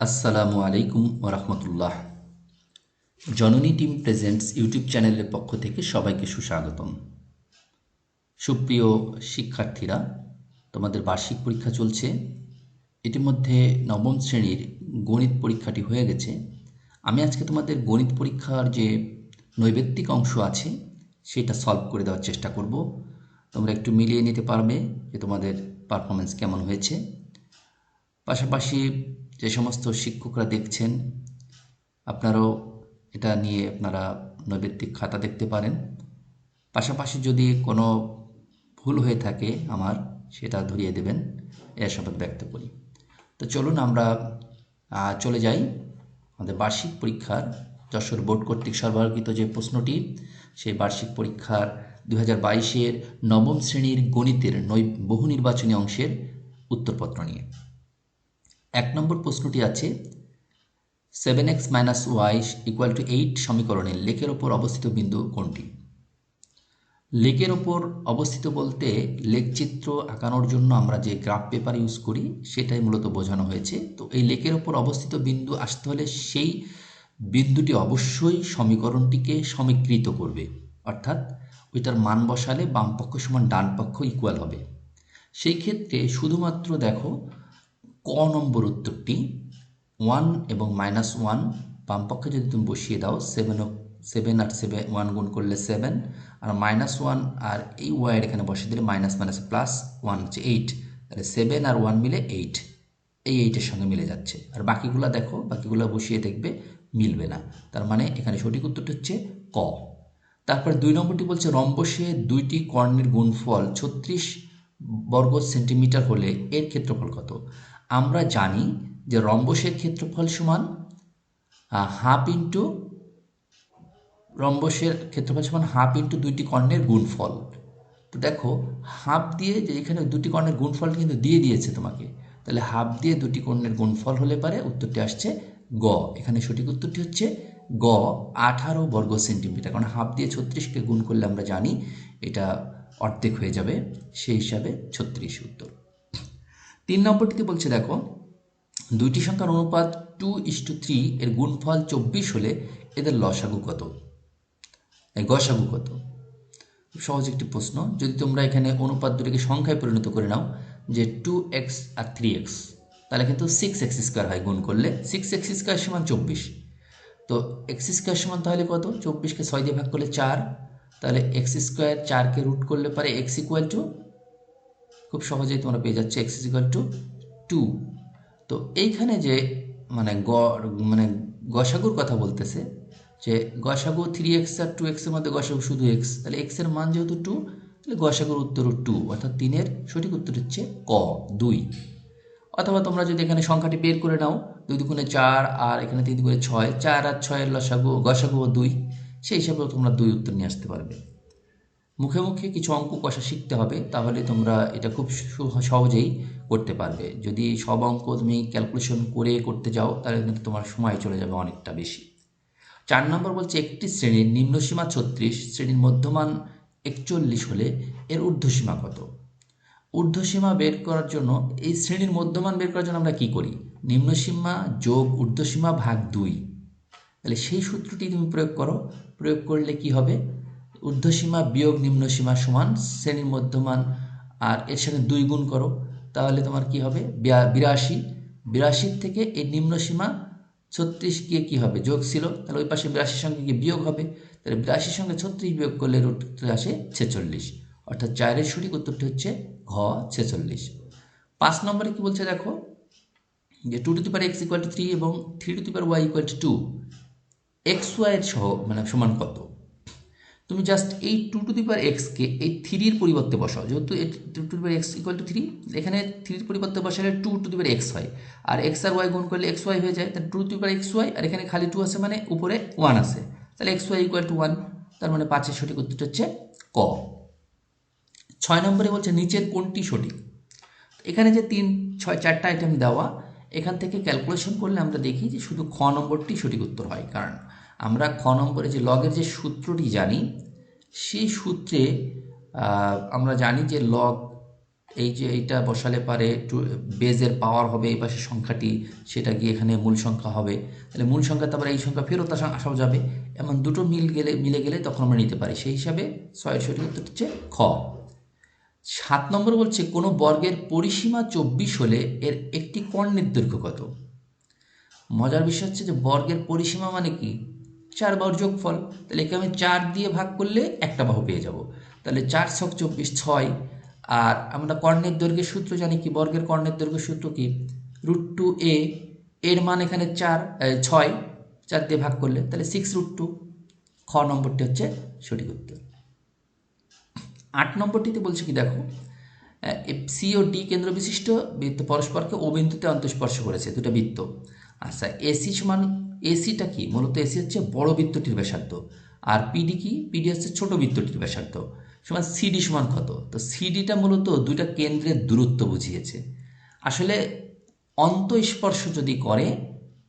আসসালামু আলাইকুম ওরহমতুল্লাহ। জননী টিম প্রেজেন্টস ইউটিউব চ্যানেলের পক্ষ থেকে সবাইকে সুস্বাগতম। সুপ্রিয় শিক্ষার্থীরা, তোমাদের বার্ষিক পরীক্ষা চলছে। ইতিমধ্যে নবম শ্রেণির গণিত পরীক্ষাটি হয়ে গেছে। আমি আজকে তোমাদের গণিত পরীক্ষার যে নৈবেত্তিক অংশ আছে, সেটা সলভ করে দেওয়ার চেষ্টা করব। তোমরা একটু মিলিয়ে নিতে পারবে যে তোমাদের পারফরমেন্স কেমন হয়েছে। পাশাপাশি যে সমস্ত শিক্ষকরা দেখছেন, আপনারাও এটা নিয়ে আপনারা নৈবেত্তিক খাতা দেখতে পারেন। পাশাপাশি যদি কোনো ভুল হয়ে থাকে আমার, সেটা ধরিয়ে দেবেন, এ শপথ ব্যক্ত করি। তো চলুন আমরা চলে যাই। আমাদের বার্ষিক পরীক্ষার যশোর বোর্ড কর্তৃক সরবরাহকৃত যে প্রশ্নটি, সেই বার্ষিক পরীক্ষার দু হাজার বাইশের নবম শ্রেণির গণিতের নৈ, বহু নির্বাচনী অংশের উত্তরপত্র নিয়ে। এক নম্বর প্রশ্নটি আছে seven X minus Y equal to eight সমীকরণে লেকের ওপর অবস্থিত বিন্দু কোনটি? লেকের ওপর অবস্থিত বলতে লেকচিত্র আঁকানোর জন্য আমরা যে গ্রাফ পেপার ইউজ করি, সেটাই মূলত বোঝানো হয়েছে। তো এই লেকের ওপর অবস্থিত বিন্দু আসতে হলে সেই বিন্দুটি অবশ্যই সমীকরণটিকে সমীকৃত করবে। অর্থাৎ ওইটার মান বসালে বাম পক্ষ সমান ডান পক্ষ ইকুয়াল হবে। সেই ক্ষেত্রে শুধুমাত্র দেখো ক নম্বর উত্তরটি ওয়ান এবং মাইনাস ওয়ান বাম পক্ষে যদি তুমি বসিয়ে দাও সেভেন সেভেন আর সেভেন ওয়ান গুণ করলে সেভেন আর মাইনাস ওয়ান আর এই ওয়াইয়ের এখানে বসিয়ে দিলে মাইনাস মাইনাস প্লাস ওয়ান হচ্ছে এইট তাহলে সেভেন আর ওয়ান মিলে এইট এই এইটের সঙ্গে মিলে যাচ্ছে। আর বাকিগুলো দেখো, বাকিগুলো বসিয়ে দেখবে, মিলবে না। তার মানে এখানে সঠিক উত্তরটি হচ্ছে ক। তারপর দুই নম্বরটি বলছে রম্বসে দুইটি কর্ণের গুণফল ছত্রিশ বর্গ সেন্টিমিটার হলে এর ক্ষেত্রফল কত? আমরা জানি যে রম্বসের ক্ষেত্রফল সমান হাফ ইন্টু রম্বসের ক্ষেত্রফল সমান হাফ ইন্টু দুইটি কর্ণের গুণফল। তো দেখো হাফ দিয়ে যে এখানে দুটি কর্ণের গুণফল কিন্তু দিয়ে দিয়েছে তোমাকে, তাহলে হাফ দিয়ে দুটি কর্ণের গুণফল হলে পারে উত্তরটি আসছে গ। এখানে সঠিক উত্তরটি হচ্ছে গ, আঠারো বর্গ সেন্টিমিটার। কারণ হাফ দিয়ে ছত্রিশকে গুণ করলে আমরা জানি এটা অর্ধেক হয়ে যাবে, সেই হিসাবে ছত্রিশ উত্তর। তিন নম্বরটিতে বলছে, দেখো, দুইটি সংখ্যার অনুপাত টু ইস টু থ্রি এর গুণফল চব্বিশ হলে এদের লসাগু কত? গসাগু কত? সহজ একটি প্রশ্ন। যদি তোমরা এখানে অনুপাত দুটিকে সংখ্যায় পরিণত করে নাও, যে টু এক্স আর থ্রি এক্স তাহলে কিন্তু সিক্স এক্স স্কোয়ার হয়, গুণ করলে সিক্স এক্স স্কোয়ার সমান চব্বিশ। তো এক্স স্কোয়ার সমান তাহলে কত? চব্বিশকে ছয় দিয়ে ভাগ করলে চার। তাহলে এক্স স্কোয়ার চারকে রুট করলে পারে এক্স ইকুয়াল টু খুব সহজেই তোমরা পেয়ে যাচ্ছে এক্স ইকুয়াল টু টু তো এইখানে যে মানে গ মানে গসাগুর কথা বলতেছে, যে গসাগু থ্রি এক্স আর টু এক্সের মধ্যে গসাগু শুধু এক্স তাহলে এক্সের মান যেহেতু টু তাহলে গসাগুর উত্তরও টু অর্থাৎ তিনের সঠিক উত্তর হচ্ছে ক, দুই. অথবা তোমরা যদি এখানে সংখ্যাটি বের করে নাও, দুই দুগুণে চার আর এখানে তিন দুগুণে ছয়, চার আর ছয়ের লসাগু, গসাগু দুই, সেই হিসাবেও তোমরা দুই উত্তর নিয়ে আসতে পারবে। মুখে মুখে কিছু অঙ্ক কষা শিখতে হবে, তাহলে তোমরা এটা খুব সহজেই করতে পারবে। যদি সব অঙ্ক তুমি ক্যালকুলেশন করে করতে যাও, তাহলে কিন্তু তোমার সময় চলে যাবে অনেকটা বেশি। চার নম্বর বলছে একটি শ্রেণির নিম্নসীমা ছত্রিশ, শ্রেণির মধ্যমান একচল্লিশ হলে এর ঊর্ধ্বসীমা কত? ঊর্ধ্বসীমা বের করার জন্য, এই শ্রেণির মধ্যমান বের করার জন্য আমরা কি করি? নিম্নসীমা যোগ ঊর্ধ্বসীমা ভাগ দুই। তাহলে সেই সূত্রটি তুমি প্রয়োগ করো। প্রয়োগ করলে কি হবে? ঊর্ধ্বসীমা বিয়োগ নিম্নসীমা সমান শ্রেণির মধ্যমান আর এর সাথে দুই গুণ করো, তাহলে তোমার কি হবে? বিরাশি। বিরাশির থেকে এই নিম্নসীমা ছত্রিশ গিয়ে কী হবে? যোগ ছিল, তাহলে ওই পাশে বিরাশির সঙ্গে গিয়ে বিয়োগ হবে? তাহলে বিরাশির সঙ্গে ছত্রিশ বিয়োগ করলে রুট আসে ছেচল্লিশ। অর্থাৎ চারের সঠিক উত্তরটি হচ্ছে ঘ, ছেচল্লিশ। পাঁচ নম্বরে কি বলছে দেখো? যে two to the power X equal to three এবং three to the power Y equal to two X ওয়াইয়ের সহ মানে সমান কত? তুমি জাস্ট এই টু টু দি পার এক্সকে এই থ্রির পরিবর্তে বসাও। যেহেতু two to the X equal to three এখানে থ্রির পরিবর্তে বসালে টু টু দি এক্স হয়। আর এক্স আর ওয়াই গুণ করলে এক্স ওয়াই হয়ে যায় তাহলে two to the X Y আর এখানে খালি টু আছে মানে উপরে ওয়ান আছে। তাহলে X Y equal to one তার মানে পাঁচের সঠিক উত্তরটা হচ্ছে ক। ছয় নম্বরে বলছে নিচের কোনটি সঠিক? এখানে যে তিন, ছয়, চারটা আইটেম দেওয়া, এখান থেকে ক্যালকুলেশন করলে আমরা দেখি যে শুধু খ নম্বরটি সঠিক উত্তর হয়। কারণ আমরা খ নম্বরে যে লগের যে সূত্রটি জানি, সেই সূত্রে আমরা জানি যে লগ এই যে এইটা বসালে পারে বেজের পাওয়ার হবে, এই পাশে সংখ্যাটি, সেটা গিয়ে এখানে মূল সংখ্যা হবে। তাহলে মূল সংখ্যা তারপরে এই সংখ্যা ফেরত আসা, আসাও যাবে। এমন দুটো মিল গেলে, মিলে গেলে তখন আমরা নিতে পারি। সেই হিসাবে ছয়ের সঠিক উত্তর হচ্ছে খ। সাত নম্বর বলছে, কোনো বর্গের পরিসীমা চব্বিশ হলে এর একটি কর্ণের দৈর্ঘ্য কত? মজার বিষয় হচ্ছে যে বর্গের পরিসীমা মানে কি? চার বাহুর যোগফল, তাহলে একে আমি চার দিয়ে ভাগ করলে একটা বাহু পেয়ে যাব। তাহলে চার ছক চব্বিশ ছয়, আর আমরা কর্ণের দৈর্ঘ্যের সূত্র জানি কি? বর্গের কর্ণের দৈর্ঘ্য সূত্র কি? রুট টু এ, এর মান এখানে চার ছয়, চার দিয়ে ভাগ করলে, তাহলে সিক্স রুট টু খ নম্বরটি হচ্ছে সঠিক উত্তর। আট নম্বরটিতে বলছে কি দেখো সি ও ডি কেন্দ্র বিশিষ্ট, বৃত্ত পরস্পরকে ও বিন্দুতে অন্তঃস্পর্শ করেছে, দুটো বৃত্ত। আচ্ছা এসি সমান এসিটা কি? মূলত এসি হচ্ছে বড় বৃত্তটির ব্যাসার্ধ। আর পিডি কি? পিডি হচ্ছে ছোট বৃত্তটির ব্যাসার্ধ। সমান সিডি সমান কত? তো সিডিটা মূলত দুইটা কেন্দ্রের দূরত্ব বুঝিয়েছে। আসলে অন্তঃস্পর্শ যদি করে,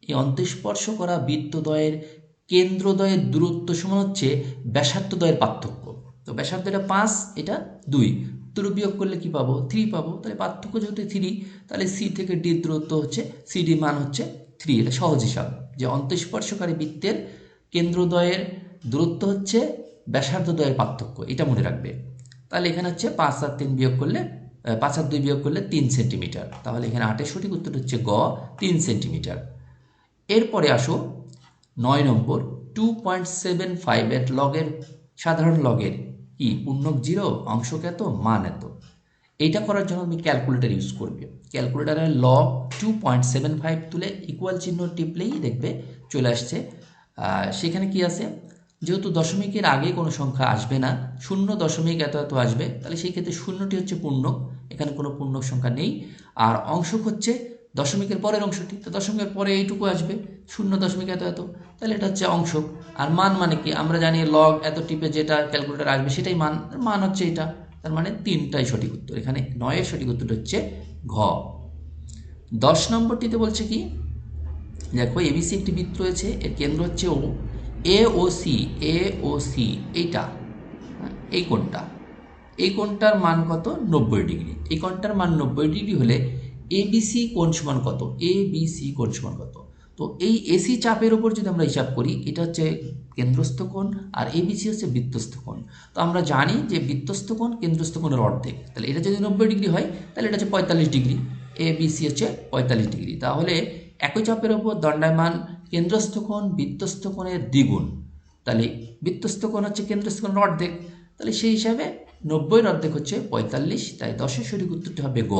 এই অন্তঃস্পর্শ করা বৃত্তদ্বয়ের কেন্দ্রদ্বয়ের দূরত্ব সমান হচ্ছে ব্যাসার্ধদ্বয়ের পার্থক্য। তো ব্যাসার্ধ এটা পাঁচ, এটা দুই। দুটো বিয়োগ করলে কি পাবো? থ্রি পাবো। তাহলে পার্থক্য যেহেতু থ্রি তাহলে সি থেকে ডি দূরত্ব হচ্ছে সিডি মান হচ্ছে থ্রি এটা সহজ হিসাব। যে অন্তঃস্পর্শকারী বৃত্তের কেন্দ্রদ্বয়ের দূরত্ব হচ্ছে ব্যাসার্ধদ্বয়ের পার্থক্য, এটা মনে রাখবে। তাহলে এখানে হচ্ছে পাঁচ আর তিন বিয়োগ করলে পাঁচ আর দুই বিয়োগ করলে তিন সেন্টিমিটার। তাহলে এখানে আটের সঠিক উত্তর হচ্ছে গ, তিন সেন্টিমিটার। এরপরে আসো নয় নম্বর টু পয়েন্ট সেভেন ফাইভের লগের সাধারণ লগের কি পূর্ণক জিরো, অংশ এত মান এত এইটা করার জন্য আমি ক্যালকুলেটার ইউজ করবে। ক্যালকুলেটারের log two point seven five তুলে ইকুয়াল চিহ্ন টিপলেই দেখবে চলে আসছে। সেখানে কি আছে? যেহেতু দশমিকের আগে কোনো সংখ্যা আসবে না, শূন্য দশমিক এত এত আসবে, তাহলে সেই ক্ষেত্রে শূন্যটি হচ্ছে পূর্ণক এখানে কোনো পূর্ণক সংখ্যা নেই। আর অংশক হচ্ছে দশমিকের পরের অংশটি, তো দশমিকের পরে এইটুকু আসবে, শূন্য দশমিক এত এত, তাহলে এটা হচ্ছে অংশক। আর মান মানে কি? আমরা জানি লগ এত টিপে যেটা ক্যালকুলেটার আসবে, সেটাই মান মান হচ্ছে এটা। তার মানে তিনটাই সঠিক উত্তর। এখানে নয়ের সঠিক উত্তর হচ্ছে ঘ। দশ নম্বরটিতে বলছে কি? দেখো এবিসি একটি বৃত্ত রয়েছে এর কেন্দ্র হচ্ছে ও এ ও সি এ ও সি এইটা। হ্যাঁ, এই কোনটা এই কোনটার মান কত? নব্বই ডিগ্রি। এই কোনটার মান নব্বই ডিগ্রি হলে এবিসি কোণ সমান কত? এ বি সি কোণ সমান কত? তো এই এসি চাপের উপর যদি আমরা হিসাব করি, এটা হচ্ছে কেন্দ্রস্থ কোণ আর এবিসি হচ্ছে বৃত্তস্থ কোণ। তো আমরা জানি যে বৃত্তস্থ কোণ কেন্দ্রস্থ কোণের অর্ধেক। তাহলে এটা যদি নব্বই ডিগ্রি হয়, তাহলে এটা হচ্ছে পঁয়তাল্লিশ ডিগ্রি। এ বিসি হচ্ছে পঁয়তাল্লিশ ডিগ্রি। তাহলে একই চাপের ওপর দণ্ডায়মান কেন্দ্রস্থ কোণ বৃত্তস্থ কোণের দ্বিগুণ। তাহলে বৃত্তস্থ কোণ হচ্ছে কেন্দ্রস্থ কোণের অর্ধেক। তাহলে সেই হিসাবে নব্বইয়ের অর্ধেক হচ্ছে পঁয়তাল্লিশ, তাই দশের সঠিক উত্তরটি হবে গ।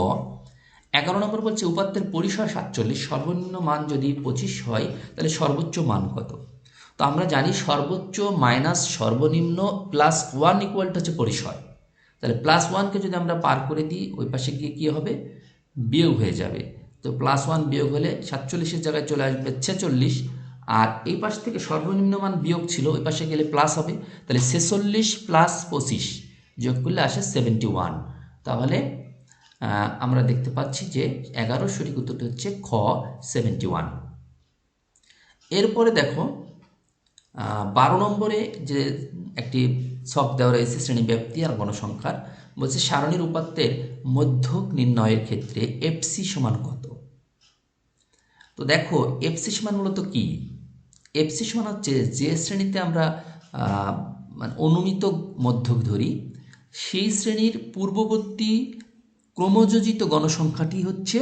এগারো নম্বর বলছে, উপাত্তের পরিসর সাতচল্লিশ, সর্বনিম্ন মান যদি পঁচিশ হয়, তাহলে সর্বোচ্চ মান কত? তো আমরা জানি সর্বোচ্চ মাইনাস সর্বনিম্ন প্লাস ওয়ান ইকুয়ালটা হচ্ছে পরিসর তাহলে প্লাস ওয়ানকে যদি আমরা পার করে দিই, ওই পাশে গিয়ে কী হবে? বিয়োগ হয়ে যাবে। তো প্লাস ওয়ান বিয়োগ হলে সাতচল্লিশের জায়গায় চলে আসবে ছেচল্লিশ, আর এই পাশ থেকে সর্বনিম্ন মান বিয়োগ ছিল, ওই পাশে গেলে প্লাস হবে, তাহলে ছেচল্লিশ প্লাস পঁচিশ যোগ করলে আসে সেভেন্টি ওয়ান। তাহলে আমরা দেখতে পাচ্ছি যে এগারো সঠিক উত্তরটি হচ্ছে খ সেভেন্টি ওয়ান এরপরে দেখো বারো নম্বরে যে একটি ছক দেওয়া রয়েছে শ্রেণি ব্যাপ্তি আর গণসংখ্যার, বলছে সারণীর উপাত্তের মধ্যক নির্ণয়ের ক্ষেত্রে এফসি সমান কত? তো দেখো এফসি সমান মূলত কি? এফসি সমান হচ্ছে যে শ্রেণীতে আমরা মানে অনুমিত মধ্যক ধরি, সেই শ্রেণির পূর্ববর্তী ক্রমযোজিত গণসংখ্যাটি হচ্ছে,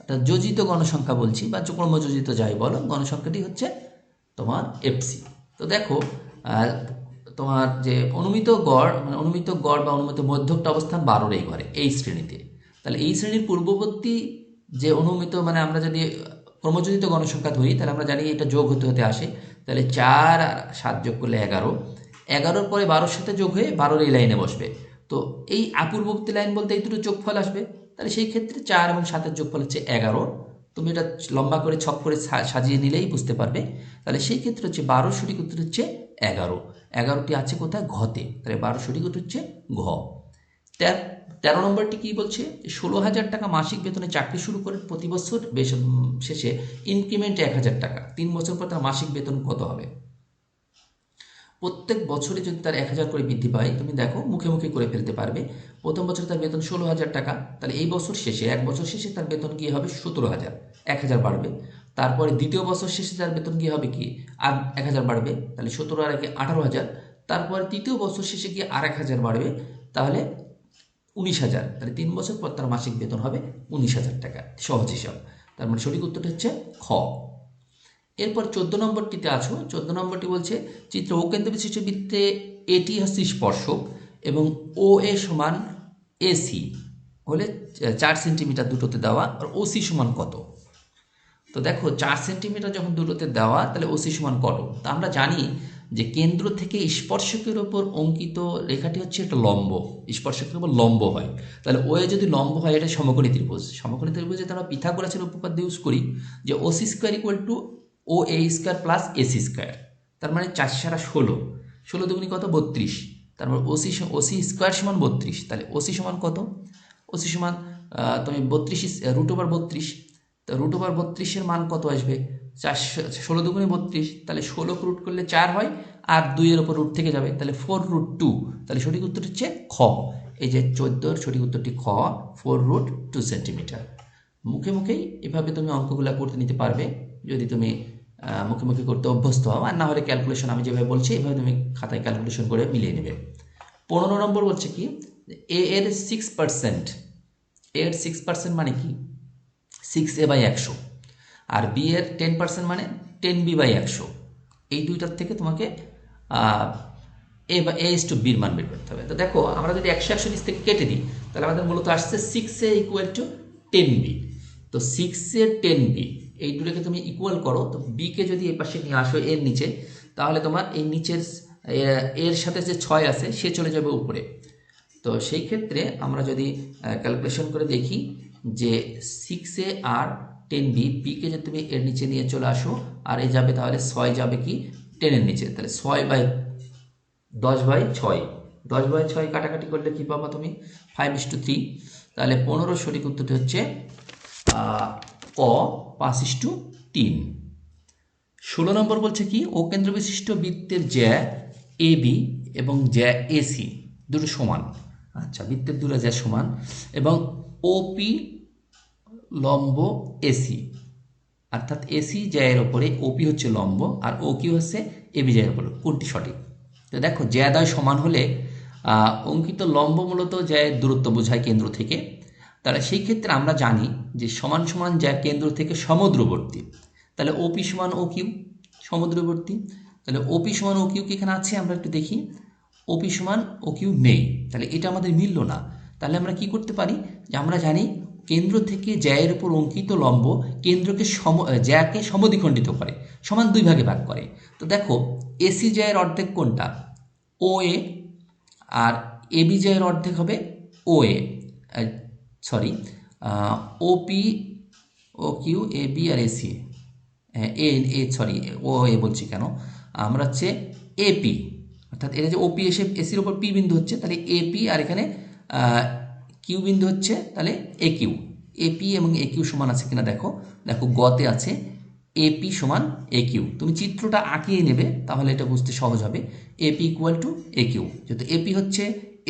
একটা যোজিত গণসংখ্যা বলছি, বা ক্রমযোজিত যাই বলো, গণসংখ্যাটি হচ্ছে তোমার এফসি তো দেখো তোমার যে অনুমিত গড় মানে অনুমিত গড় বা অনুমিত মধ্যকটা অবস্থান বারোর এই ঘরে, এই শ্রেণীতে। তাহলে এই শ্রেণির পূর্ববর্তী যে অনুমিত মানে আমরা যদি ক্রমযোজিত গণসংখ্যা ধরি, তাহলে আমরা জানি এটা যোগ হতে হতে আসে, তাহলে চার আর সাত যোগ করলে এগারো। এগারোর পরে বারোর সাথে যোগ হয়ে বারোর এই লাইনে বসবে। তো এই অপূর্ববর্তী লাইন বলতে এই দুটো যোগফল আসবে। তাহলে সেই ক্ষেত্রে চার এবং সাতের যোগফল হচ্ছে এগারো। তুমি এটা লম্বা করে ছক করে সাজিয়ে নিলেই বুঝতে পারবে। তাহলে সেই ক্ষেত্রে হচ্ছে বারো সঠিক উত্তর হচ্ছে এগারো। এগারোটি আছে কোথায়? ঘতে। তাহলে বারো সঠিক উত্তর হচ্ছে ঘ। তেরো নম্বরটি কি বলছে? ষোলো হাজার টাকা মাসিক বেতনে চাকরি শুরু করে প্রতি বছর শেষে ইনক্রিমেন্ট এক হাজার টাকা। তিন বছর পর তার মাসিক বেতন কত হবে? প্রত্যেক বছরে যদি তার এক হাজার করে বৃদ্ধি পায়, তুমি দেখো মুখে মুখে করে ফেলতে পারবে। প্রথম বছরে তার বেতন ষোলো হাজার টাকা, তাহলে এই বছর শেষে, এক বছর শেষে তার বেতন গিয়ে হবে সতেরো হাজার, এক হাজার বাড়বে। তারপরে দ্বিতীয় বছর শেষে তার বেতন গিয়ে হবে কি? আর এক হাজার বাড়বে, তাহলে সতেরো আর একে আঠারো হাজার। তারপরে তৃতীয় বছর শেষে গিয়ে আর এক হাজার বাড়বে, তাহলে উনিশ হাজার, তাহলে তিন বছর পর তার মাসিক বেতন হবে উনিশ হাজার টাকা, সহজ হিসাব। তার মানে সঠিক উত্তরটা হচ্ছে খ। এরপর চোদ্দ নম্বরটিতে আছো। চোদ্দ নম্বরটি বলছে, চিত্র ও কেন্দ্র বিশিষ্ট বৃত্তে এটি হচ্ছে স্পর্শক এবং ও এ সমান এসি হলে চার সেন্টিমিটার দুটোতে দেওয়া, আর ওসি সমান কত? তো দেখো, চার সেন্টিমিটার যখন দুটোতে দেওয়া, তাহলে ওসি সমান কত? তা আমরা জানি যে কেন্দ্র থেকে স্পর্শকের ওপর অঙ্কিত রেখাটি হচ্ছে একটা লম্ব, স্পর্শকের ওপর লম্ব হয়। তাহলে ও এ যদি লম্ব হয়, এটা সমকোণী ত্রিভুজ। সমকোণী ত্রিভুজে আমরা পিথাগোরাসের উপপাদ্য ইউজ করি যে OC square equal to O A square plus AC square. তার মানে চার সারা ষোলো। ষোলো দুগুনি কত? বত্রিশ। তারপর ওসি ওসি স্কোয়ার সমান বত্রিশ। তাহলে ওসি সমান কত? ওসি সমান তুমি বত্রিশ রুট ওভার বত্রিশ। তো রুট ওভার বত্রিশের মান কত আসবে? চারশো, ষোলো দুগুণে বত্রিশ। তাহলে ষোলো রুট করলে চার হয় আর দুইয়ের ওপর রুট থেকে যাবে। তাহলে ফোর রুট টু। তাহলে সঠিক উত্তর হচ্ছে খ। এই যে চোদ্দোর সঠিক উত্তরটি খ, ফোর রুট টু সেন্টিমিটার। মুখে মুখেই এভাবে তুমি অঙ্কগুলো করতে নিতে পারবে। যদি তুমি আহ, মুখে মুখে করতে অভ্যস্ত হও। আর না হলে ক্যালকুলেশন আমি যেভাবে বলছি এভাবে তুমি খাতায় ক্যালকুলেশন করে মিলিয়ে নেবে। পনেরো নম্বর বলছে কি? এ এর সিক্স পার্সেন্ট এর সিক্স পার্সেন্ট মানে কি? সিক্স এ বাই একশো। আর বি এর টেন পার্সেন্ট মানে টেন বি বাই একশো। এই দুইটার থেকে তোমাকে এ বা এ ইস টু বির মান বের করতে হবে। তো দেখো আমরা যদি একশো একশো নিচ থেকে কেটে দিই তাহলে আমাদের মূলত আসছে six A equal to ten B তো সিক্স এর টেন বি এই দুটোকে তুমি ইকুয়াল করো, তো বিকে যদি এই পাশে নিয়ে আসো এর নিচে, তাহলে তোমার এই নিচের এর সাথে যে ছয় আছে, সে চলে যাবে উপরে। তো সেই ক্ষেত্রে আমরা যদি ক্যালকুলেশন করে দেখি যে সিক্স এ আর টেন বি বিকে যদি তুমি এর নিচে নিয়ে চলে আসো, আর এ যাবে তাহলে ছয় যাবে কি? টেনের নিচে। তাহলে ছয় বাই দশ বাই ছয়। দশ বাই ছয় কাটাকাটি করলে কী পাবা তুমি? ফাইভ ইস টু থ্রি তাহলে পনেরো সঠিক উত্তরটি হচ্ছে ক পাঁচ ইস্টু তিন। ষোলো নম্বর বলছে কি, ও কেন্দ্র বিশিষ্ট বৃত্তের জ্যা এ বি এবং জ্যা এসি দুটো সমান। আচ্ছা বৃত্তের দুটো জ্যা সমান এবং ওপি লম্ব এসি অর্থাৎ এসি জ্যায়ের ওপরে ওপি হচ্ছে লম্ব আর ও কিউ হচ্ছে এবি জ্যায়ের ওপরে, কোনটি সঠিক? তো দেখো জ্যাদয় সমান হলে অঙ্কিত লম্ব মূলত জ্যায়ের দূরত্ব বোঝায় কেন্দ্র থেকে তাহলে সেই ক্ষেত্রে আমরা জানি যে সমান সমান জ্যা কেন্দ্র থেকে সমুদ্রবর্তী। তাহলে ওপি সমান ও কিউ সমুদ্রবর্তী। তাহলে ওপি সমান ও কিউ কি এখানে আছে? আমরা একটু দেখি। ওপি সমান ও কিউ নেই। তাহলে এটা আমাদের মিলল না। তাহলে আমরা কি করতে পারি? যে আমরা জানি কেন্দ্র থেকে জ্যায়ের উপর অঙ্কিত লম্ব কেন্দ্রকে সম জ্যাকে সমদ্বিখণ্ডিত করে, সমান দুই ভাগে ভাগ করে। তো দেখো এসি জ্যায়ের অর্ধেক কোনটা? ও এ আর এবি জ্যায়ের অর্ধেক হবে O A sorry OP O Q A B R AC A A sorry O A বলছি কেন? আমরা হচ্ছে এপি অর্থাৎ এটা যে ওপি এসে এসির ওপর পি বিন্দু হচ্ছে, তাহলে এপি আর এখানে কিউ বিন্দু হচ্ছে, তাহলে এ কিউ এপি এবং এ কিউ সমান আছে কিনা দেখো। দেখো, গতে আছে এপি সমান এ কিউ তুমি চিত্রটা আঁকিয়ে নেবে, তাহলে এটা বুঝতে সহজ হবে। AP equal to A Q যেহেতু এপি হচ্ছে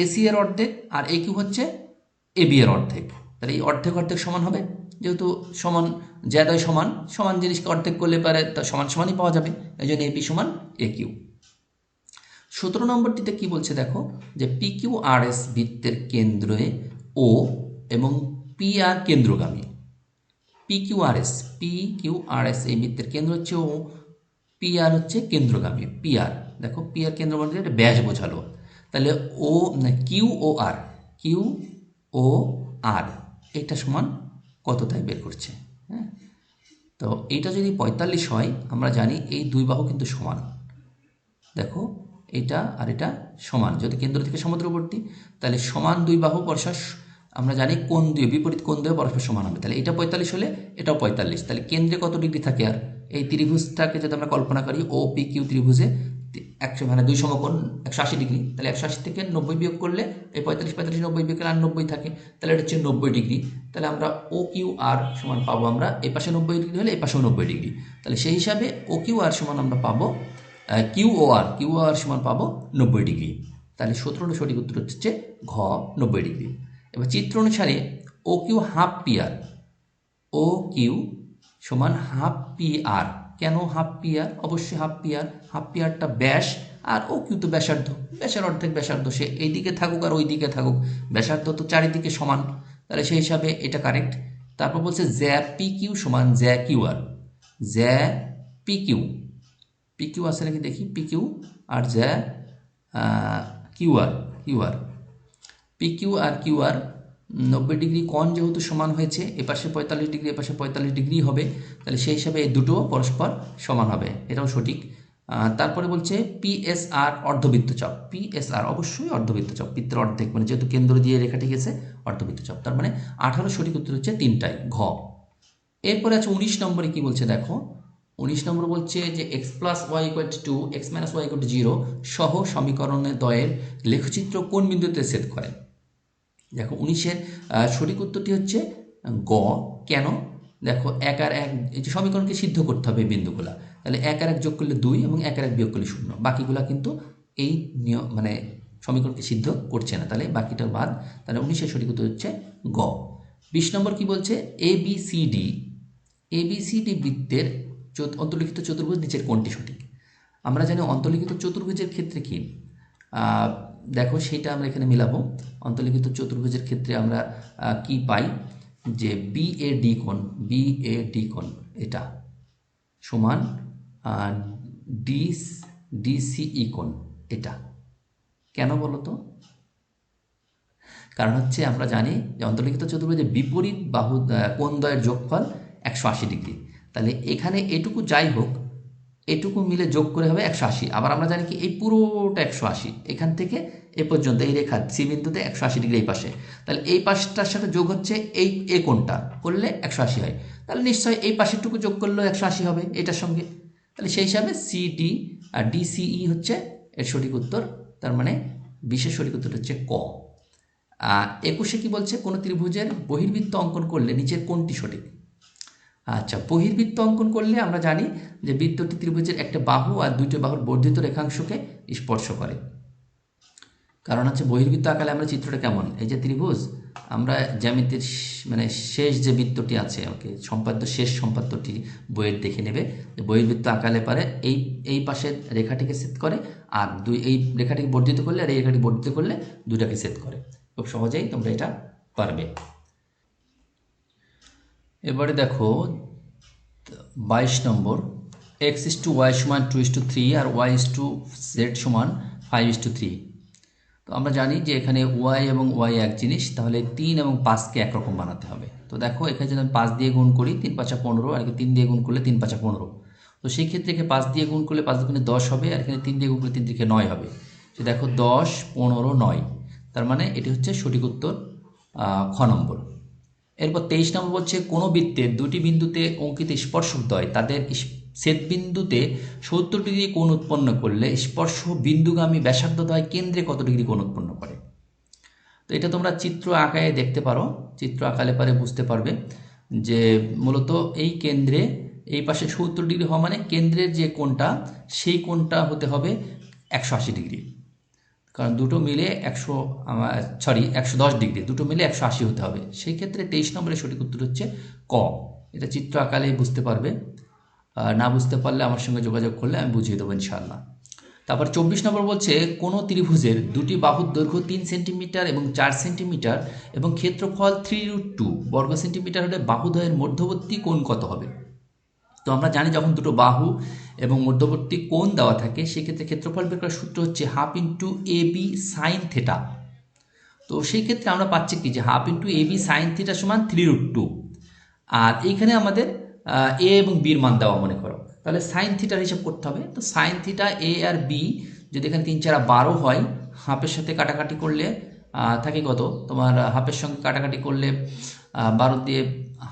এসি এর অর্ধেক, আর এ কিউ হচ্ছে এবি এর অর্ধেক। তাহলে এই অর্ধেক অর্ধেক সমান হবে? যেহেতু সমান জ্যাদয় সমান সমান জিনিসকে অর্ধেক করলে পারে তা সমান সমানই পাওয়া যাবে। এই জন্য এপি সমান এ কিউ। সতেরো নম্বরটিতে কি বলছে দেখো? যে পি কিউ আর এস বৃত্তের কেন্দ্রে ও এবং P R কেন্দ্রগামী। P Q R S, P Q R S এই বৃত্তের কেন্দ্র হচ্ছে ও, পি আর হচ্ছে কেন্দ্রগামী, পি আর। দেখো, পি আর কেন্দ্র বলতে এটা ব্যাস বোঝালো। তাহলে ও কিউ ও আর, কিউ ও আর এটা সমান কত তাই বের করছে হ্যাঁ? তো এটা যদি পঁয়তাল্লিশ হয়, আমরা জানি এই দুই বাহু কিন্তু সমান। দেখো, এটা আর এটা সমান। যদি কেন্দ্র থেকে সমুদ্রবর্তী তাহলে সমান দুই বাহু স- আমরা জানি কোন দুই, বিপরীত কোন দুই পরস্পর সমান হবে। তাহলে এটা পঁয়তাল্লিশ হলে এটাও পঁয়তাল্লিশ। তাহলে কেন্দ্রে কত ডিগ্রি থাকে আর? এই ত্রিভুজটাকে যদি আমরা কল্পনা করি ও পি কিউ ত্রিভুজে একশো মানে দুই সমকোণ একশো আশি ডিগ্রি। তাহলে একশো আশি থেকে নব্বই বিয়োগ করলে এই পঁয়তাল্লিশ পঁয়তাল্লিশ, নব্বই বিয়োগ আর নব্বই থাকে, তাহলে এটা হচ্ছে নব্বই ডিগ্রি। তাহলে আমরা ও কিউ আর সমান পাবো আমরা, এই পাশে নব্বই ডিগ্রি হলে এই পাশেও নব্বই ডিগ্রি। তাহলে সেই হিসাবে ও কিউ আর সমান আমরা পাবো কিউ ও আর কিউ আর সমান পাবো নব্বই ডিগ্রি। তাহলে সতেরোটা সঠিক উত্তর হচ্ছে ঘ, নব্বই ডিগ্রি। এবার চিত্র অনুসারে O Q half P R O Q সমান হাফ পি আর কেন হাফ পিয়ার? অবশ্যই হাফ পিয়ার। হাফ পিয়ারটা ব্যাস। আর ও কিউ তো ব্যাসার্ধ। ব্যাসের অর্ধেক ব্যাসার্ধ। সে এইদিকে থাকুক আর ওই দিকে থাকুক। ব্যাসার্ধ তো চারিদিকে সমান। তাহলে সেই হিসাবে এটা কারেক্ট তারপর বলছে জ্যা পি কিউ সমান জ্যা কিউ আর। জ্যা পি কিউ। পি কিউ আছে নাকি? দেখি। পি কিউ আর জ্যা Q R Q R. P Q R Q R নব্বই ডিগ্রি কোণ যেহেতু সমান হয়েছে এপাশে পঁয়তাল্লিশ ডিগ্রি এপাশে পঁয়তাল্লিশ ডিগ্রি হবে, তাহলে সেই হিসাবে এই দুটো পরস্পর সমান হবে, এটাও সঠিক। তারপরে বলছে পিএসআর অর্ধবৃত্তচাপ পিএসআর অবশ্যই অর্ধবৃত্তচাপ বৃত্তের অর্ধেক মানে যেহেতু কেন্দ্র দিয়ে রেখাটি গেছে অর্ধবৃত্তচাপ তার মানে আঠারো সঠিক উত্তর হচ্ছে তিনটাই, ঘ। এরপরে আছে উনিশ নম্বরে কি বলছে দেখো, উনিশ নম্বর বলছে যে X plus Y equal to X minus Y equal to zero সহ সমীকরণের দয়ের লেখচিত্র কোন বিন্দুতে ছেদ করে? দেখো উনিশের সঠিক উত্তরটি হচ্ছে, গ। কেন? দেখো এক আর এক, এই যে সমীকরণকে সিদ্ধ করতে হবে বিন্দুগুলা। তাহলে এক আর এক যোগ করলে দুই এবং এক আর এক বিয়োগ করলে শূন্য। বাকিগুলা কিন্তু এই নিয়ম মানে সমীকরণকে সিদ্ধ করছে না। তাহলে বাকিটা বাদ। তাহলে উনিশের সঠিক উত্তর হচ্ছে গ। বিশ নম্বর কি বলছে? A B C D A B C D বৃত্তের অন্তর্লিখিত চতুর্ভুজ নিচের কোনটি সঠিক? আমরা জানি অন্তর্লিখিত চতুর্ভুজের ক্ষেত্রে কি? দেখো, সেটা আমরা এখানে মিলাবো। অন্তর্লিখিত চতুর্ভুজের ক্ষেত্রে আমরা কি পাই? যে বি এ ডি কোণ বি এ ডি কোণ, এটা সমান ডি ডিসিই কোণ, এটা। কেন বলো তো? কারণ হচ্ছে আমরা জানি যে অন্তর্লিখিত চতুর্ভুজের বিপরীত বাহু কোণদ্বয়ের যোগফল একশো আশি ডিগ্রি। তাহলে এখানে এটুকু যাই হোক এটুকু মিলে যোগ করে হবে একশো আশি। আবার আমরা জানি কি, এই পুরোটা একশো আশি, এখান থেকে এ পর্যন্ত, এই রেখা, সি বিন্দুতে একশো আশি ডিগ্রি এই পাশে। তাহলে এই পাশটার সাথে যোগ হচ্ছে এই, এ কোণটা, করলে একশো আশি হয়। তাহলে নিশ্চয়ই এই পাশেরটুকু যোগ করলেও একশো আশি হবে এটার সঙ্গে। তাহলে সেই হিসাবে সি সিডি আর ডিসিই হচ্ছে এর সঠিক উত্তর, তার মানে বিশেষ সঠিক উত্তর হচ্ছে ক। একুশে কি বলছে? কোনো ত্রিভুজের বহির্বৃত্ত অঙ্কন করলে নিচের কোনটি সঠিক। আচ্ছা বহির্বৃত্ত অঙ্কন করলে আমরা জানি যে বৃত্তটি ত্রিভুজের একটা বাহু আর দুইটি বাহুর বর্ধিত রেখাংশকে স্পর্শ করে। কারণ হচ্ছে বহির্বৃত্ত আকালে আমরা চিত্রটা কেমন? এই যে ত্রিভুজ, আমরা জ্যামিতির মানে শেষ যে বৃত্তটি আছে ওকে সম্পাদ্য শেষ সম্পাদ্যটি বইয়ের দেখে নেবে। যে বহির্বৃত্ত আকালে পারে এই এই পাশের রেখাটিকে সেট করে আর দুই, এই রেখাটিকে বর্ধিত করলে আর এই রেখাটি বর্ধিত করলে দুটাকে সেট করে। খুব সহজেই তোমরা এটা পারবে। এবারে দেখো, বাইশ নম্বর এক্স ইস টু ওয়াই সমান টু ইস টু থ্রি আর ওয়াই ইস টু জেড সমান ফাইভ ইস টু থ্রি তো আমরা জানি যে এখানে ওয়াই এবং ওয়াই এক জিনিস, তাহলে তিন এবং পাঁচকে একরকম বানাতে হবে। তো দেখো, এখানে যদি আমি পাঁচ দিয়ে গুণ করি, তিন পাঁচা পনেরো, আর তিন দিয়ে গুণ করলে তিন পাঁচা পনেরো। তো সেই ক্ষেত্রে এখানে পাঁচ দিয়ে গুণ করলে পাঁচ দুগুণে দশ হবে, আর এখানে তিন দিয়ে গুণ করলে তিন দিকে নয় হবে। তো দেখো, দশ, পনেরো, নয়। তার মানে এটি হচ্ছে সঠিক উত্তর খ নম্বর। এরপর তেইশ নম্বর বলছে কোনো বৃত্তের দুটি বিন্দুতে অঙ্কিত স্পর্শক দ্বয় তাদের ছেদ বিন্দুতে সত্তর ডিগ্রি কোণ উৎপন্ন করলে স্পর্শ বিন্দুগামী ব্যাসার্ধ দ্বয় কেন্দ্রে কত ডিগ্রি কোণ উৎপন্ন করে? তো এটা তোমরা চিত্র আঁকায় দেখতে পারো। চিত্র আঁকালে পারে বুঝতে পারবে যে মূলত এই কেন্দ্রে এই পাশে সত্তর ডিগ্রি হওয়া মানে কেন্দ্রের যে কোণটা, সেই কোণটা হতে হবে একশো আশি ডিগ্রি। কারণ দুটো মিলে একশো সরি একশো দশ ডিগ্রি, দুটো মিলে একশো আশি হতে হবে। সেই ক্ষেত্রে তেইশ নম্বরের সঠিক উত্তর হচ্ছে ক। এটা চিত্র আকালে বুঝতে পারবে। না বুঝতে পারলে আমার সঙ্গে যোগাযোগ করলে আমি বুঝিয়ে দেবো ইনশাআল্লাহ। তারপর চব্বিশ নম্বর বলছে, কোনো ত্রিভুজের দুটি বাহুর দৈর্ঘ্য তিন সেন্টিমিটার এবং চার সেন্টিমিটার এবং ক্ষেত্রফল থ্রি রুট টু বর্গ সেন্টিমিটার হলে বাহুদ্বয়ের মধ্যবর্তী কোণ কত হবে? তো আমরা জানি যখন দুটো বাহু এবং মধ্যবর্তী কোণ দেওয়া থাকে, সেক্ষেত্রে ক্ষেত্রফল বের করার সূত্র হচ্ছে half into A B sine theta তো সেই ক্ষেত্রে আমরা পাচ্ছি কি যে half into A B sine theta সমান থ্রি রুট টু আর এইখানে আমাদের এ এবং বির মান দেওয়া মনে করো। তাহলে সাইন থিটার হিসাব করতে হবে। তো সাইন থিটা এ আর বি যদি এখানে তিন চারা বারো হয় হাফের সাথে কাটাকাটি করলে থাকে কত? তোমার হাফের সঙ্গে কাটাকাটি করলে বারো দিয়ে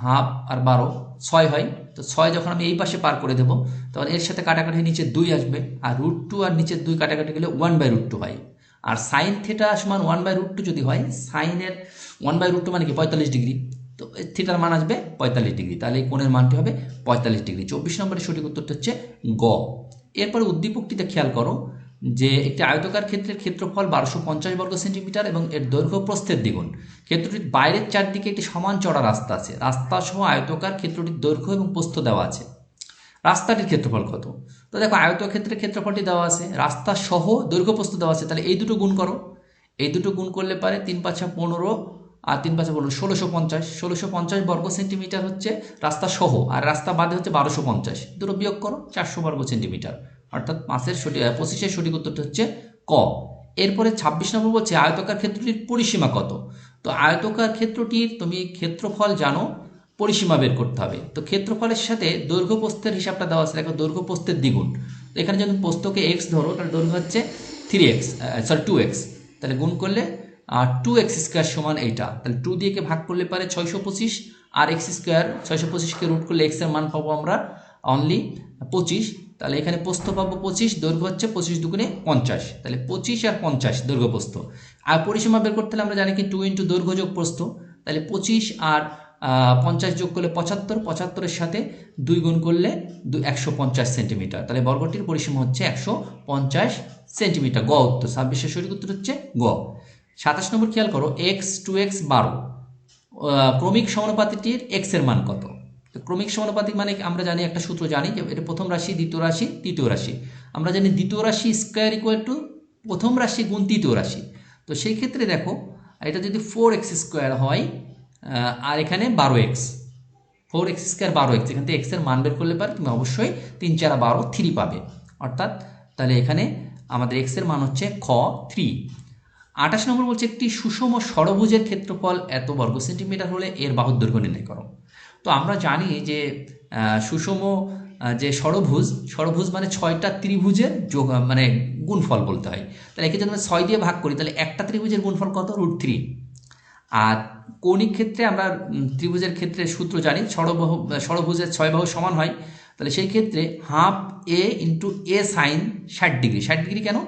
হাফ আর বারো। ছয় হয়, তো ছয় যখন আমি এই পাশে পার করে দেবো, তখন এর সাথে কাটাকাটি নিচে দুই আসবে, আর রুট টু আর নিচের দুই কাটাকাটি গেলে ওয়ান বাই রুট টু হয়। আর সাইন থিটা সমান ওয়ান বাই রুট টু যদি হয় সাইনের ওয়ান বাই রুট টু মানে কি? পঁয়তাল্লিশ ডিগ্রি তো থিটার মান আসবে পঁয়তাল্লিশ ডিগ্রি তাহলে এই কোণের মানটি হবে পঁয়তাল্লিশ ডিগ্রি চব্বিশ নম্বরের সঠিক উত্তরটা হচ্ছে গ। এরপরে উদ্দীপকটিতে খেয়াল করো যে একটি আয়তকার ক্ষেত্রের ক্ষেত্রফল বারোশো পঞ্চাশ বর্গ সেন্টিমিটার এবং এর দৈর্ঘ্য প্রস্থের দ্বিগুণ। ক্ষেত্রটির বাইরের চারদিকে একটি সমান চড়া রাস্তা আছে। রাস্তা সহ আয়তকার ক্ষেত্রটির দৈর্ঘ্য এবং প্রস্থ দেওয়া আছে। রাস্তাটির ক্ষেত্রফল কত? তো দেখো, আয়তক্ষেত্রের ক্ষেত্রফলটি দেওয়া আছে রাস্তা সহ দৈর্ঘ্য প্রস্থ দেওয়া আছে। তাহলে এই দুটো গুণ করো। এই দুটো গুণ করলে পারে তিন পাঁচা পনেরো আর তিন পাঁচা পনেরো, ষোলোশো পঞ্চাশ। ষোলোশো পঞ্চাশ বর্গ সেন্টিমিটার হচ্ছে রাস্তা সহ আর রাস্তা বাদে হচ্ছে বারোশো পঞ্চাশ। দুটো বিয়োগ করো, চারশো বর্গ সেন্টিমিটার। অর্থাৎ পাঁচের সঠিক পঁচিশের সঠিক উত্তরটা হচ্ছে ক। এরপরে ছাব্বিশ নম্বর বলছে, আয়তকার ক্ষেত্রটির পরিসীমা কত? তো আয়তকার ক্ষেত্রটির তুমি ক্ষেত্রফল জানো, পরিসীমা বের করতে হবে। তো ক্ষেত্রফলের সাথে দৈর্ঘ্য প্রস্থের হিসাবটা দেওয়া আছে, দেখো দৈর্ঘ্য প্রস্থের দ্বিগুণ। এখানে যদি প্রস্থকে এক্স ধরো, তাহলে দৈর্ঘ্য হচ্ছে three X sorry two X তাহলে গুণ করলে টু এক্স স্কোয়ার সমান এইটা। তাহলে টু দিয়ে ভাগ করলে পারে ছয়শো পঁচিশ, আর এক্স স্কোয়ার ছয়শো পঁচিশকে রুট করলে এক্সের মান পাবো আমরা অনলি পঁচিশ। তাহলে এখানে প্রস্থ পাবো পঁচিশ, দৈর্ঘ্য হচ্ছে পঁচিশ দুগুণে পঞ্চাশ। তাহলে পঁচিশ আর পঞ্চাশ, দৈর্ঘ্য প্রস্থ। আর পরিসীমা বের করতে হলে আমরা জানি কি টু ইন্টু দৈর্ঘ্য যোগ প্রস্থ। তাহলে পঁচিশ আর পঞ্চাশ যোগ করলে পঁচাত্তর, পঁচাত্তরের সাথে দুই গুণ করলে দু, একশো পঞ্চাশ সেন্টিমিটার। তাহলে বর্গটির পরিসীমা হচ্ছে একশো পঞ্চাশ সেন্টিমিটার। গ উত্তর, ছাব্বিশের সঠিক উত্তর হচ্ছে গ। সাতাশ নম্বর খেয়াল করো এক্স টু এক্স বারো। ক্রমিক সমানুপাতিটির এক্সের মান কত? ক্রমিক সমানুপাতিক মানে আমরা জানি একটা সূত্র জানি যে এটা প্রথম রাশি, দ্বিতীয় রাশি, তৃতীয় রাশি। আমরা জানি দ্বিতীয় রাশি স্কোয়ার ইকুয়াল টু প্রথম রাশি গুণ তৃতীয় রাশি। তো সেই ক্ষেত্রে দেখো, এটা যদি ফোর এক্স স্কোয়ার হয় আর এখানে বারো এক্স ফোর এক্স স্কোয়ার বারো এক্স এখান থেকে এক্সের মান বের করলে পারে, তুমি অবশ্যই তিন চার বারো থ্রি পাবে। অর্থাৎ তাহলে এখানে আমাদের এক্সের মান হচ্ছে খ থ্রি আঠাশ নম্বর বলছে, একটি সুষম ষড়ভুজের ক্ষেত্রফল এত বর্গ সেন্টিমিটার হলে এর বাহুর দৈর্ঘ্য নির্ণয় করো। তো আমরা জানি যে সুষম যে ষড়ভুজ ষড়ভুজ মানে ছয়টা ত্রিভুজের যোগ মানে গুণফল বলতে হয়। তাহলে একে যদি আমরা ছয় দিয়ে ভাগ করি, তাহলে একটা ত্রিভুজের গুণফল কত? Root three. আর কৌণিক ক্ষেত্রে আমরা ত্রিভুজের ক্ষেত্রে সূত্র জানি, ষড়বাহু, ষড়ভুজের ছয় বাহু সমান হয়। তাহলে সেই ক্ষেত্রে half A into A sine ষাট ডিগ্রি। ষাট ডিগ্রি কেন?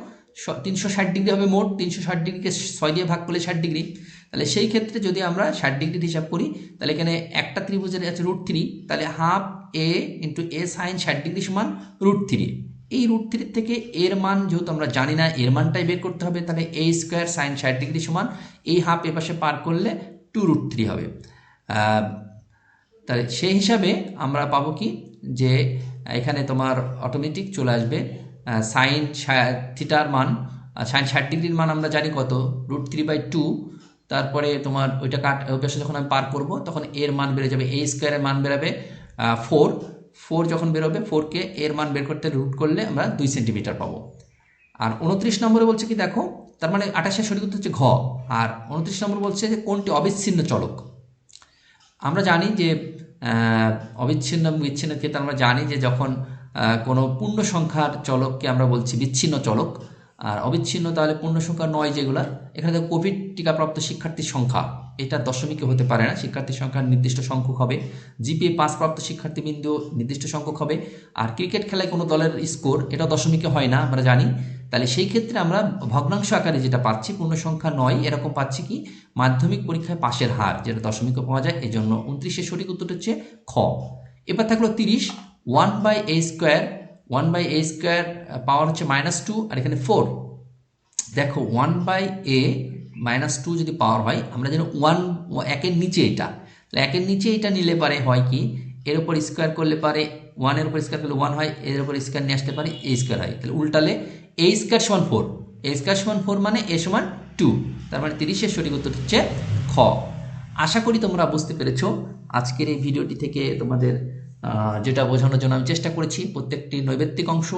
তিনশো ষাট ডিগ্রি হবে মোট, তিনশো ষাট ডিগ্রিকে ছয় দিয়ে ভাগ করলে ষাট ডিগ্রি। তাহলে সেই ক্ষেত্রে যদি আমরা ষাট ডিগ্রির হিসাব করি, তাহলে এখানে একটা ত্রিভুজের আছে রুট থ্রি তাহলে half A into A sine ষাট ডিগ্রি সমান রুট থ্রি এই রুট থ্রির থেকে এর মান যেহেতু আমরা জানি না, এর মানটাই বের করতে হবে, তাহলে এ স্কোয়ার সাইন ষাট ডিগ্রি সমান এই হাফ এ পাশে পার করলে টু রুট থ্রি হবে। তাহলে সেই হিসাবে আমরা পাবো কি? যে এখানে তোমার অটোমেটিক চলে আসবে সাইন থিটার মান সাইন ষাট ডিগ্রির মান আমরা জানি কত? রুট থ্রি বাই টু তারপরে তোমার ওইটা কাট, ওই পাশে যখন আমি পার করব, তখন এর মান বেড়ে যাবে এ স্কোয়ারের মান বেরোবে ফোর ফোর যখন বেরোবে ফোরকে এর মান বের করতে রুট করলে আমরা দুই সেন্টিমিটার পাবো। আর উনত্রিশ নম্বরে বলছে কি, দেখো, তার মানে আঠাশের সঠিক উত্তর হচ্ছে ঘ, আর উনত্রিশ নম্বর বলছে যে কোনটি অবিচ্ছিন্ন চলক? আমরা জানি যে অবিচ্ছিন্ন বিচ্ছিন্ন ক্ষেত্রে আমরা জানি যে যখন কোনো পূর্ণ সংখ্যার চলককে আমরা বলছি বিচ্ছিন্ন চলক। আর অবিচ্ছিন্ন তাহলে পূর্ণ সংখ্যা নয় যেগুলা। এখানে কোভিড টিকাপ্রাপ্ত শিক্ষার্থীর সংখ্যা। এটা দশমিকে হতে পারে না। শিক্ষার্থীর সংখ্যা নির্দিষ্ট সংখ্যক হবে। জিপিএ পাসপ্রাপ্ত শিক্ষার্থীবৃন্দ নির্দিষ্ট সংখ্যক হবে। আর ক্রিকেট খেলায় কোনো দলের স্কোর এটা দশমিকে হয় না, আমরা জানি। তাহলে সেই ক্ষেত্রে আমরা ভগ্নাংশ আকারে যেটা পাচ্ছি, পূর্ণ সংখ্যা নয়, এরকম পাচ্ছি কি? মাধ্যমিক পরীক্ষায় পাশের হার, যেটা দশমিকে পাওয়া যায়। এই জন্য উনত্রিশের সঠিক উত্তরটা হচ্ছে খ। এবার থাকল তিরিশ। One by A square one by A square power হচ্ছে মাইনাস টু আর এখানে ফোর দেখো one by A minus two যদি পাওয়ার হয়, আমরা যেন ওয়ান একের নিচে এটা। তাহলে একের নিচে এটা নিলে পারে হয় কি? এর উপর স্কোয়ার করলে পারে ওয়ানের উপর স্কোয়ার করলে ওয়ান হয়, এর উপর স্কোয়ার নিয়ে আসতে পারে এ স্কোয়ার হয়। তাহলে উল্টালে এ স্কোয়ার সমান ফোর এ স্কোয়ার সমান ফোর মানে এ সমান টু তার মানে তিরিশের সঠিক উত্তর হচ্ছে খ। আশা করি তোমরা বুঝতে পেরেছ আজকের এই ভিডিওটি থেকে তোমাদের যেটা বোঝানোর জন্য আমি চেষ্টা করেছি, প্রত্যেকটি নৈবেত্তিক অংশ।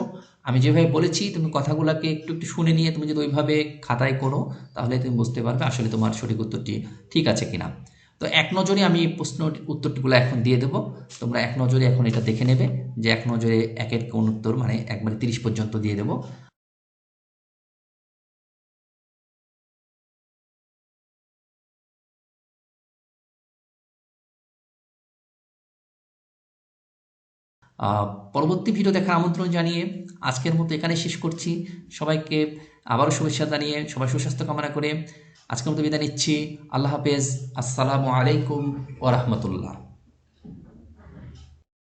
আমি যেভাবে বলেছি, তুমি কথাগুলোকে একটু একটু শুনে নিয়ে তুমি যদি ওইভাবে খাতায় করো, তাহলে তুমি বুঝতে পারবে আসলে তোমার সঠিক উত্তরটি ঠিক আছে কিনা। তো এক নজরে আমি প্রশ্ন উত্তরগুলো এখন দিয়ে দেবো। তোমরা এক নজরে এখন এটা দেখে নেবে যে এক নজরে একের কোন উত্তর মানে একবারে তিরিশ পর্যন্ত দিয়ে দেবো। পরবর্তী ভিডিও দেখার আমন্ত্রণ জানিয়ে আজকের মতো এখানে শেষ করছি। সবাইকে আবারও শুভেচ্ছা জানিয়ে সবাই সুস্বাস্থ্য কামনা করে আজকের মতো বিদায় নিচ্ছি। আল্লাহ হাফেজ। আসসালামু আলাইকুম ওরহমতুল্লাহ